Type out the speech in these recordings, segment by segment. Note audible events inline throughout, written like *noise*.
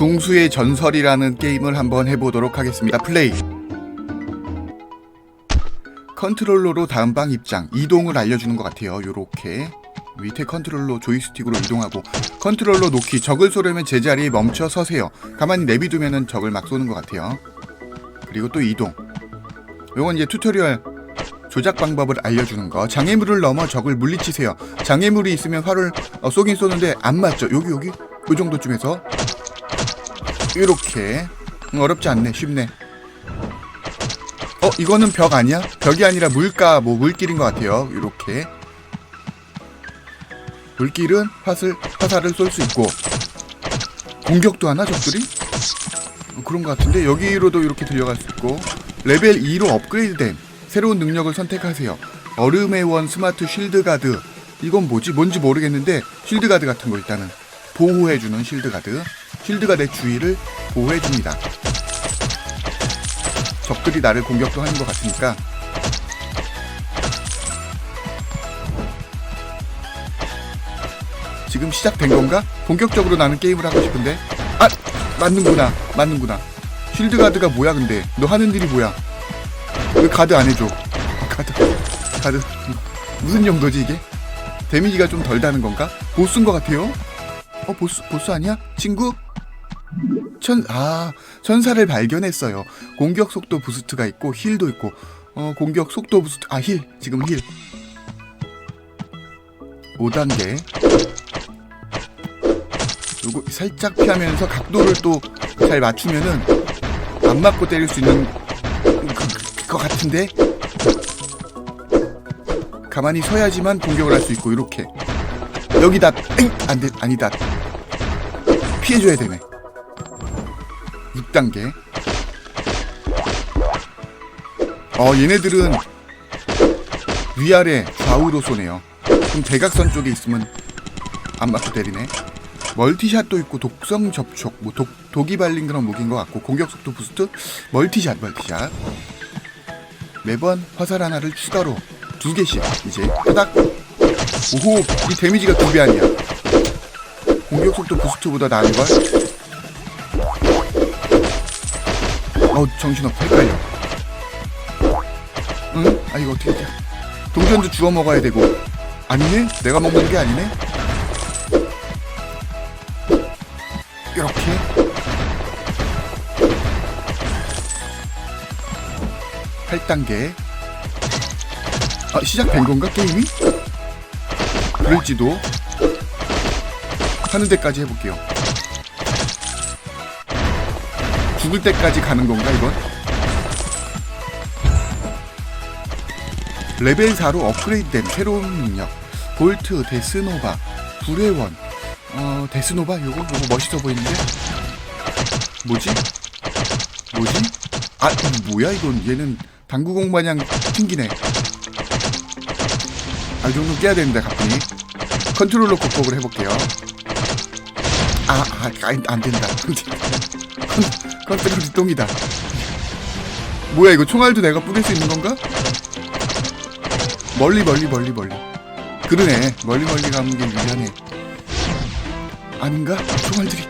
궁수의 전설이라는 게임을 한번 해보도록 하겠습니다. 플레이. 컨트롤러로 다음 방 입장, 이동을 알려주는 것 같아요. 요렇게 밑에 컨트롤러 조이스틱으로 이동하고 컨트롤러 놓기, 적을 쏘려면 제자리에 멈춰 서세요. 가만히 내비두면은 적을 막 쏘는 것 같아요. 그리고 또 이동. 요건 이제 튜토리얼 조작 방법을 알려주는 거. 장애물을 넘어 적을 물리치세요. 장애물이 있으면 활을 어, 쏘긴 쏘는데 안 맞죠. 여기 여기 요 정도쯤에서 이렇게 음, 어렵지 않네. 쉽네. 어 이거는 벽 아니야? 벽이 아니라 물가 뭐 물길인 것 같아요. 이렇게 물길은 화살 화살을 쏠 수 있고 공격도 하나 적들이 어, 그런 것 같은데 여기로도 이렇게 들려갈 수 있고 레벨 2로 업그레이드된 새로운 능력을 선택하세요. 얼음의 원 스마트 쉴드 가드 이건 뭐지? 뭔지 모르겠는데 쉴드 가드 같은 거 일단은 보호해주는 쉴드 가드 쉴드가 내 주위를 보호해줍니다. 적들이 나를 공격도 하는 것 같으니까 지금 시작된 건가? 본격적으로 나는 게임을 하고 싶은데. 아 맞는구나 맞는구나. 쉴드 가드가 뭐야 근데? 너 하는 일이 뭐야? 왜 가드 안 해줘? *laughs* 가드 가드. 무슨 용도지 이게? 데미지가 좀 덜 다는 건가? 보스인 것 같아요? 어 보스 보스 아니야? 친구 천, 아, 천사를 발견했어요. 공격 속도 부스트가 있고, 힐도 있고, 어, 공격 속도 부스트, 아, 힐, 지금 힐. 5단계. 요거 살짝 피하면서 각도를 또 잘 맞추면은, 안 맞고 때릴 수 있는, 그, 그, 것 같은데? 가만히 서야지만 공격을 할 수 있고, 이렇게. 여기다, 엥! 안 돼, 아니다. 피해줘야 되네. 6단계. 어, 얘네들은 위아래 좌우로 쏘네요. 그럼 대각선 쪽에 있으면 안 맞고 때리네. 멀티샷도 있고 독성 접촉, 뭐 독, 독이 발린 그런 무기인 것 같고 공격 속도 부스트, 멀티샷, 멀티샷. 매번 화살 하나를 추가로 두 개씩 이제 따닥. 오호, 이 데미지가 두 배 아니야. 공격 속도 부스트보다 나은 걸? 어 정신없어 헷갈려 응? 아 이거 어떻게 돼 동전도 주워 먹어야 되고 아니네? 내가 먹는 게 아니네? 이렇게 8단계 아 시작된 건가 게임이? 그럴지도 하는 데까지 해볼게요 죽을 때까지 가는 건가 이건? 레벨 4로 업그레이드된 새로운 능력 볼트, 데스노바, 불의 원 어, 데스노바? 요거 요거 멋있어 보이는데? 뭐지? 뭐지? 아 뭐야 이건 얘는 당구공 마냥 튕기네 아 이 정도 깨야 되는데 가뿐히 컨트롤러 극복을 해볼게요 아, 아, 아, 안 된다. *laughs* 컨트롤이 똥이다. 뭐야 이거 총알도 내가 뿌릴 수 있는 건가? 멀리 멀리 멀리 멀리. 그러네. 멀리 멀리 가는 게 유리하네. 아닌가? 총알들이.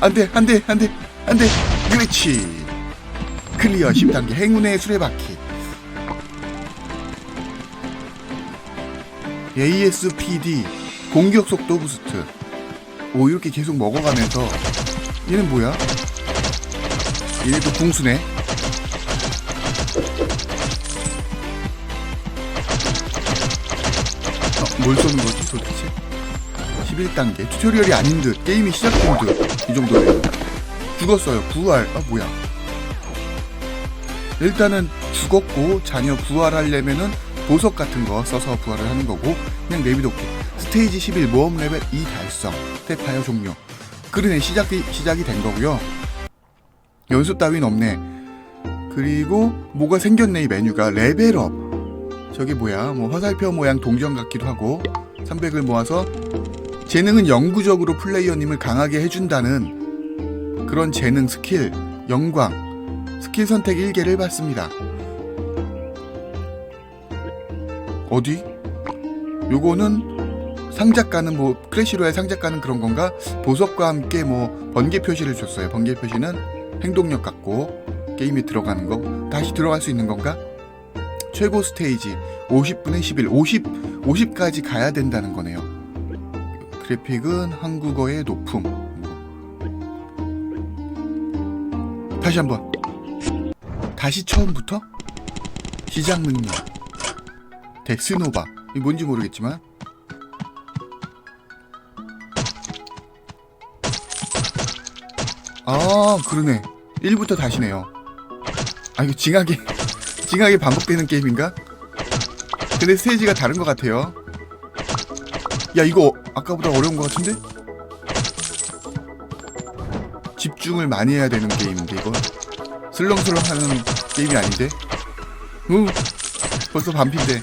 안돼 안돼 안돼 안돼. 그렇지. 클리어 10단계 행운의 수레바퀴. ASPD 공격 속도 부스트. 오 이렇게 계속 먹어가면서 얘는 뭐야? 얘도 궁수네. 어, 뭘 쏘는 거지 도대체? 11단계 튜토리얼이 아닌 듯 게임이 시작된 듯 이 정도면 죽었어요 부활 아 뭐야 일단은 죽었고 자녀 부활하려면은 보석 같은 거 써서 부활을 하는 거고 그냥 내비놓기 스테이지 11 모험 레벨 2 달성. 스텝하여 종료. 그러네 시작이, 시작이 된 거고요. 연습 따윈 없네. 그리고 뭐가 생겼네 이 메뉴가. 레벨업. 저게 뭐야 뭐 화살표 모양 동전 같기도 하고 300을 모아서 재능은 영구적으로 플레이어님을 강하게 해준다는 그런 재능 스킬 영광 스킬 선택 1개를 받습니다. 어디? 요거는 상작가는 뭐 크래시로의 상작가는 그런 건가? 보석과 함께 뭐 번개 표시를 줬어요. 번개 표시는 행동력 갖고 게임에 들어가는 거 다시 들어갈 수 있는 건가? 최고 스테이지 50분의 11 50 50까지 가야 된다는 거네요. 그래픽은 한국어의 높음. 다시 한번. 다시 처음부터 시작 능력. 덱스노바. 이 뭔지 모르겠지만 아 그러네 1부터 다시네요 아 이거 징하게 *laughs* 징하게 반복되는 게임인가? 근데 스테이지가 다른 것 같아요 야 이거 아까보다 어려운 것 같은데? 집중을 많이 해야 되는 게임인데 이거 슬렁슬렁 하는 게임이 아닌데? 우 벌써 반피인데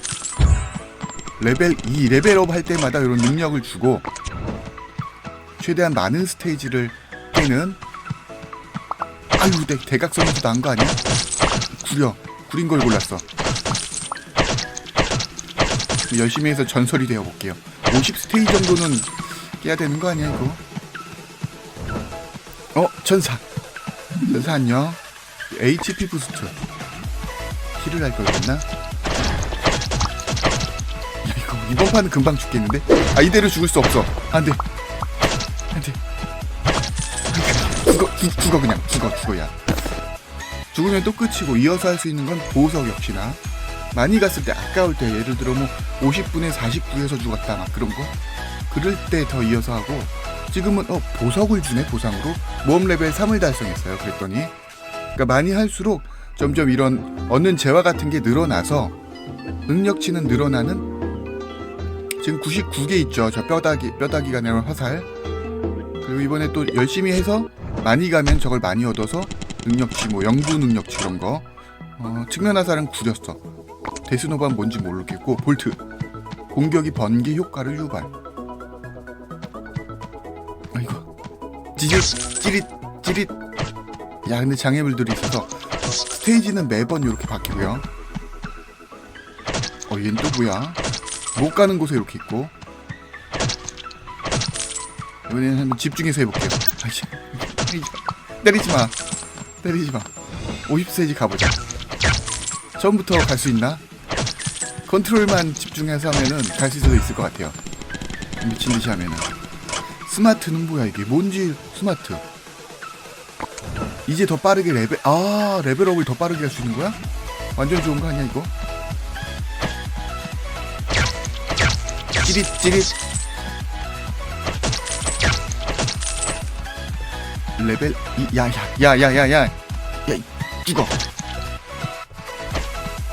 레벨 2 레벨업 할 때마다 이런 능력을 주고 최대한 많은 스테이지를 깨는 아유 내 대각선에서 난 거 아니야? 구려 구린 걸 골랐어. 열심히 해서 전설이 되어 볼게요. 50 스테이지 정도는 깨야 되는 거 아니야 이거? 어 천사. 천사 안녕. HP 부스트. 힐을 할 걸 그랬나? 야 이거 이번 판은 금방 죽겠는데? 아 이대로 죽을 수 없어. 안돼 죽어 그냥. 죽어 죽어야. 죽으면 또 끝이고 이어서 할 수 있는 건 보석 역시나. 많이 갔을 때 아까울 때 예를 들어 뭐 50분에 49에서 죽었다 막 그런 거? 그럴 때 더 이어서 하고 지금은 어 보석을 주네 보상으로. 모험 레벨 3을 달성했어요 그랬더니. 그러니까 많이 할수록 점점 이런 얻는 재화 같은 게 늘어나서 능력치는 늘어나는 지금 99개 있죠. 저 뼈다귀 뼈다귀가 내는 화살. 그리고 이번에 또 열심히 해서 많이 가면 저걸 많이 얻어서 능력치 뭐 영구 능력치 그런 거. 어, 측면 화살은 구렸어. 데스노바는 뭔지 모르겠고 볼트. 공격이 번개 효과를 유발. 아이고. 찌릿 찌릿 찌릿. 야 근데 장애물들이 있어서 스테이지는 매번 이렇게 바뀌고요. 어 얘는 또 뭐야? 못 가는 곳에 이렇게 있고. 이번에는 한번 집중해서 해볼게요. 아이씨 때리지 마. 때리지 마. 50세지 가보자. 처음부터 갈 수 있나? 컨트롤만 집중해서 하면은 갈수 있을 것 같아요. 미친 듯이 하면은. 스마트는 뭐야 이게? 뭔지 스마트. 이제 더 빠르게 레벨 아 레벨업을 더 빠르게 할 수 있는 거야? 완전 좋은 거 아니야 이거? 찌릿 찌릿 레벨 야야야야야야. 죽어.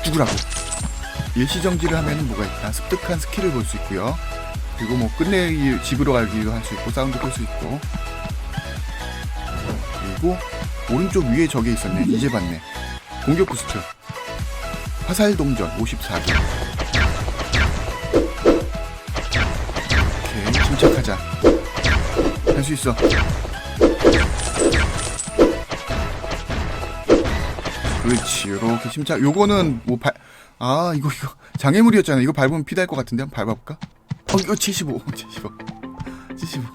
죽으라고. 일시정지를 하면 뭐가 있다? 습득한 스킬을 볼 수 있고요. 그리고 뭐 끝내기 집으로 가기도 할 수 있고 사운드 끌 수 있고. 그리고 오른쪽 위에 저게 있었네. 이제 봤네. 공격 부스트. 화살 동전 54개. 오케이 침착하자. 할 수 있어 그렇지. 요렇게 침착 요거는 뭐 발 아 이거 이거 장애물이었잖아 이거 밟으면 피날 것 같은데 한번 밟아볼까? 어 이거 75 75 75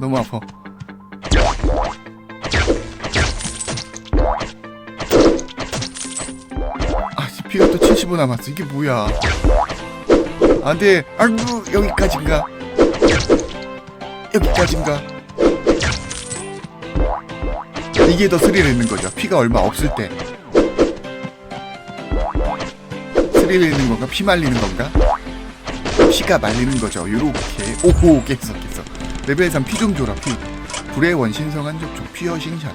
너무 아파. 아 피가 또 75 남았어. 이게 뭐야? 안돼. 아이고 여기까지인가? 여기까지인가 이게 더 스릴 있는 거죠. 피가 얼마 없을 때. 스릴 있는 건가? 피 말리는 건가? 피가 말리는 거죠. 요렇게. 오호, 깼어, 깼어. 레벨 3 피 좀 줘라, 피. 불의 원 신성한 접촉, 피어싱샷.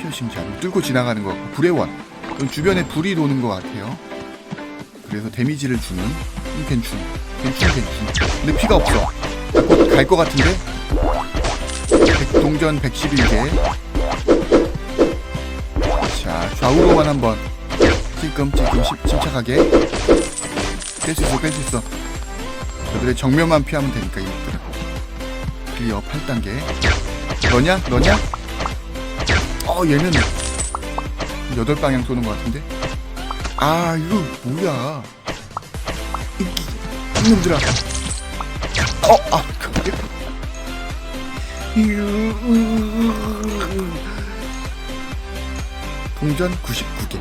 피어싱샷. 뚫고 지나가는 거. 불의 원. 그럼 주변에 불이 도는 것 같아요. 그래서 데미지를 주는. 음, 괜춘. 괜춘, 괜춘. 근데 피가 없어. 곧갈것 같은데? 백- 동전 111개. 자 좌우로만 한번. 찔끔 찔끔 심- 침착하게. 뺄 수 있어 뺄 수 있어. 저들의 정면만 피하면 되니까 이것들은 클리어 8단계. 너냐? 너냐? 어 얘는 여덟 방향 쏘는 것 같은데? 아 이거 뭐야? 이- 이놈들아. 어, 아, 그래. 동전 99개.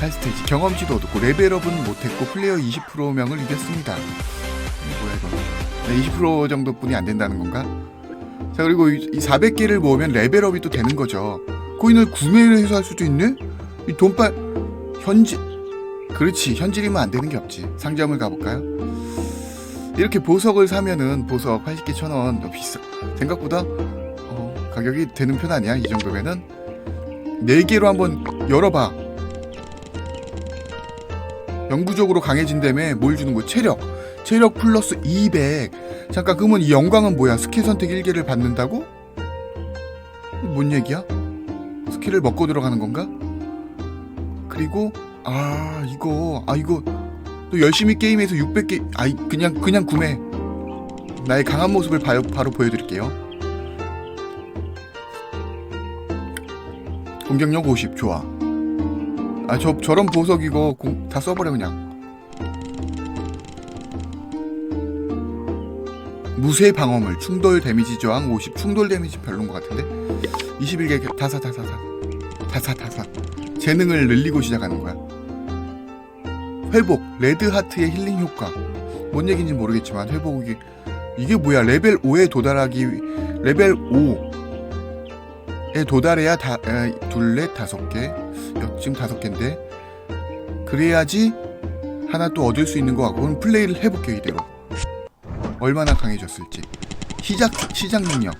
8스테이지 경험치도 얻었고 레벨업은 못했고 플레이어 20%명을 이겼습니다. 뭐야 이거? 네, 20% 정도뿐이 안 된다는 건가? 자 그리고 이 400개를 모으면 레벨업이 또 되는 거죠. 코인을 구매를 해서 할 수도 있네? 이 돈빨 현질 그렇지 현질이면 안 되는 게 없지. 상점을 가볼까요? 이렇게 보석을 사면은 보석 80개 천원더 비싸. 생각보다 어, 가격이 되는 편 아니야? 이 정도면은 4개로 한번 열어봐. 영구적으로 강해진다며 뭘 주는 거? 체력. 체력 플러스 200. 잠깐 그러면 이 영광은 뭐야? 스킬 선택 1개를 받는다고? 뭔 얘기야? 스킬을 먹고 들어가는 건가? 그리고 아 이거 아 이거 또 열심히 게임해서 600개 아이 그냥 그냥 구매 나의 강한 모습을 바로, 바로 보여드릴게요 공격력 50 좋아. 아 저 저런 보석 이거 공, 다 써버려 그냥. 무쇠 방어물 충돌 데미지 저항 50 충돌 데미지 별론 것 같은데? 21개 다사 다사 다 다사 다사. 재능을 늘리고 시작하는 거야. 회복 레드 하트의 힐링 효과. 뭔 얘기인지 모르겠지만 회복이 이게 뭐야? 레벨 5에 도달하기 위- 레벨 5에 도달해야 다 에, 둘넷 다섯 개 여- 지금 다섯 개인데 그래야지 하나 또 얻을 수 있는 거 같고 그럼 플레이를 해볼게요 이대로 얼마나 강해졌을지 시작 시작 능력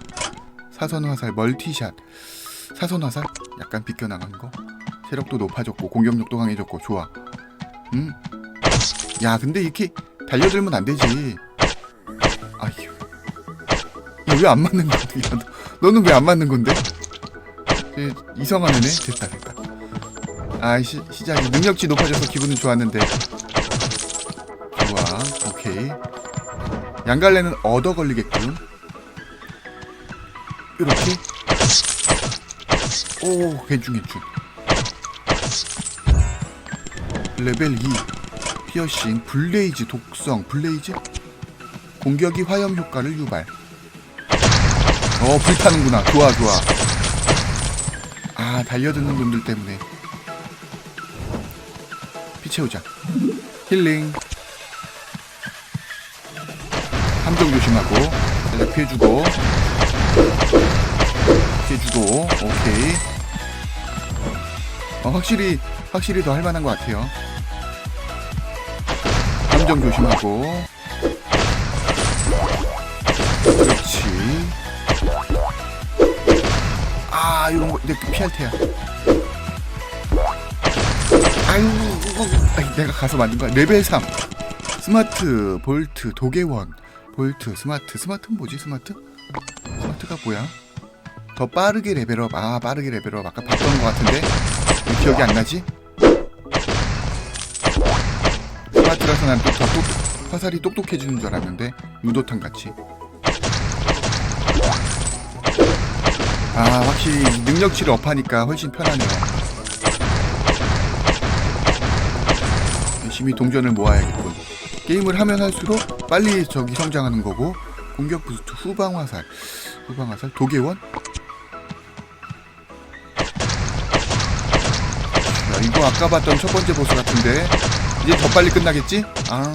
사선 화살 멀티샷 사선 화살 약간 비껴나간 거 체력도 높아졌고 공격력도 강해졌고 좋아 음. 야, 근데 이렇게 달려들면 안 되지. 아휴. 왜안 맞는 거야? 너는 왜 안 맞는 건데? 에, 이성한 애네? 됐다, 됐다. 아, 시, 시작이 능력치 높아져서 기분은 좋았는데. 좋아, 오케이. 양갈래는 얻어 걸리겠군. 이렇게. 오, 괜춘, 괜춘. 레벨 2 피어싱 블레이즈 독성 블레이즈 공격이 화염 효과를 유발 어 불타는구나 좋아 좋아 아 달려드는 놈들 때문에. 피 채우자. 힐링. 함정 조심하고 살짝 피해주고. 피해주고 오케이. 어, 확실히 확실히 더 할만한 것 같아요. 함정 조심하고. 아, 이런 거, 내가 피할 테야. 아유, 아이, 내가 가서 만든 거야. 레벨 3. 스마트, 볼트, 도개원. 볼트, 스마트. 스마트는 뭐지, 스마트? 스마트가 뭐야? 더 빠르게 레벨업. 아, 빠르게 레벨업. 아까 봤던 것 같은데? 왜 기억이 안 나지? 스마트라서 난또더 똑, 화살이 똑똑해지는 줄 알았는데 유도탄 같이. 아 확실히 능력치를 업하니까 훨씬 편하네요. 열심히 동전을 모아야겠군. 게임을 하면 할수록 빨리 저기 성장하는 거고 공격 부스트 후방 화살, 후방 화살 도개원. 야, 이거 아까 봤던 첫 번째 보스 같은데 이제 더 빨리 끝나겠지? 아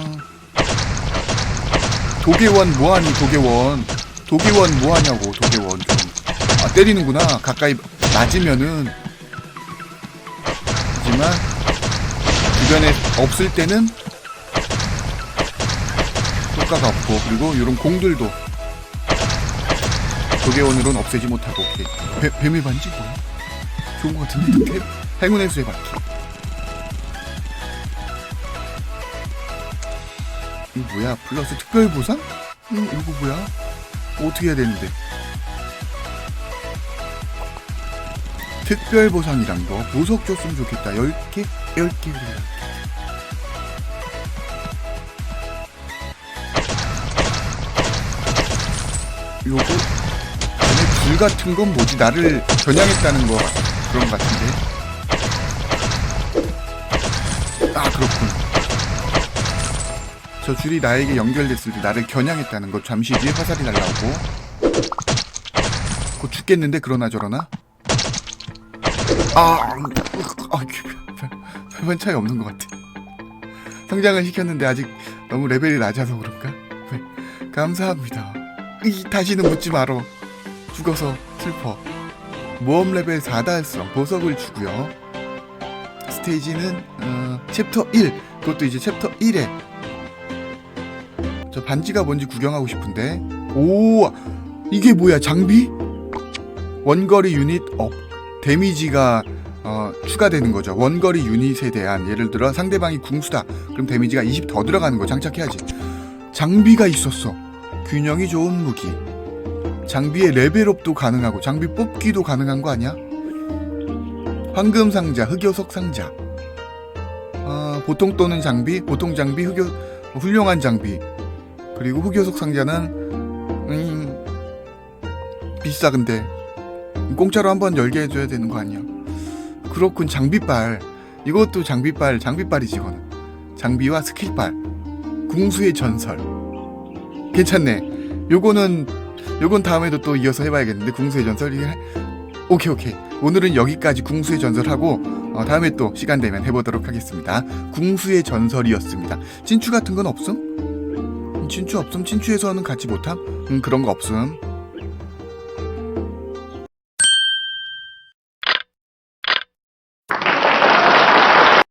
도개원 뭐하니 도개원 도개원 뭐하냐고 도개원 좀. 아 때리는구나 가까이 맞으면은 하지만 주변에 없을 때는 효과가 없고 그리고 이런 공들도 도개원으로는 없애지 못하고 오케이 뱀, 뱀의 반지 뭐야? 좋은 것 같은데 뱀? 행운의 수의 바퀴 이거 뭐야 플러스 특별 보상? 음, 이거 뭐야? 어떻게 해야 되는데? 특별 보상이란 거 보석 줬으면 좋겠다. 10개? 10개. 그래 요거 전에 불 같은 건 뭐지? 나를 겨냥했다는 거 그런 것 같은데. 아 그렇군. 저 줄이 나에게 연결됐을 때 나를 겨냥했다는 것 잠시 뒤에 화살이 날라오고. 곧 죽겠는데 그러나 저러나 아, 아 별- 별반 차이 없는 것 같아. 성장을 시켰는데 아직 너무 레벨이 낮아서 그런가? 네, 감사합니다. 이 다시는 묻지 말어 죽어서 슬퍼. 모험 레벨 4달성 보석을 주고요. 스테이지는 어, 챕터 1 그것도 이제 챕터 1에. 저 반지가 뭔지 구경하고 싶은데. 오 이게 뭐야 장비? 원거리 유닛 업 데미지가 어, 추가되는 거죠 원거리 유닛에 대한 예를 들어 상대방이 궁수다 그럼 데미지가 20 더 들어가는 거 장착해야지 장비가 있었어 균형이 좋은 무기 장비의 레벨업도 가능하고 장비 뽑기도 가능한 거 아니야? 황금 상자, 흑요석 상자. 아, 보통 또는 장비, 보통 장비, 흑요 훌륭한 장비. 그리고 흑요석 상자는 음, 비싸 근데 공짜로 한번 열게 해줘야 되는 거 아니야? 그렇군 장비빨. 이것도 장비빨, 장비빨이지 이거는. 장비와 스킬빨. 궁수의 전설. 괜찮네. 요거는 요건 다음에도 또 이어서 해봐야겠는데 궁수의 전설 오케이 오케이 오늘은 여기까지 궁수의 전설하고 어, 다음에 또 시간 되면 해보도록 하겠습니다 궁수의 전설이었습니다 진추 같은 건 없음? 음, 진추 없음? 진추에서는 같이 못함? 음 그런 거 없음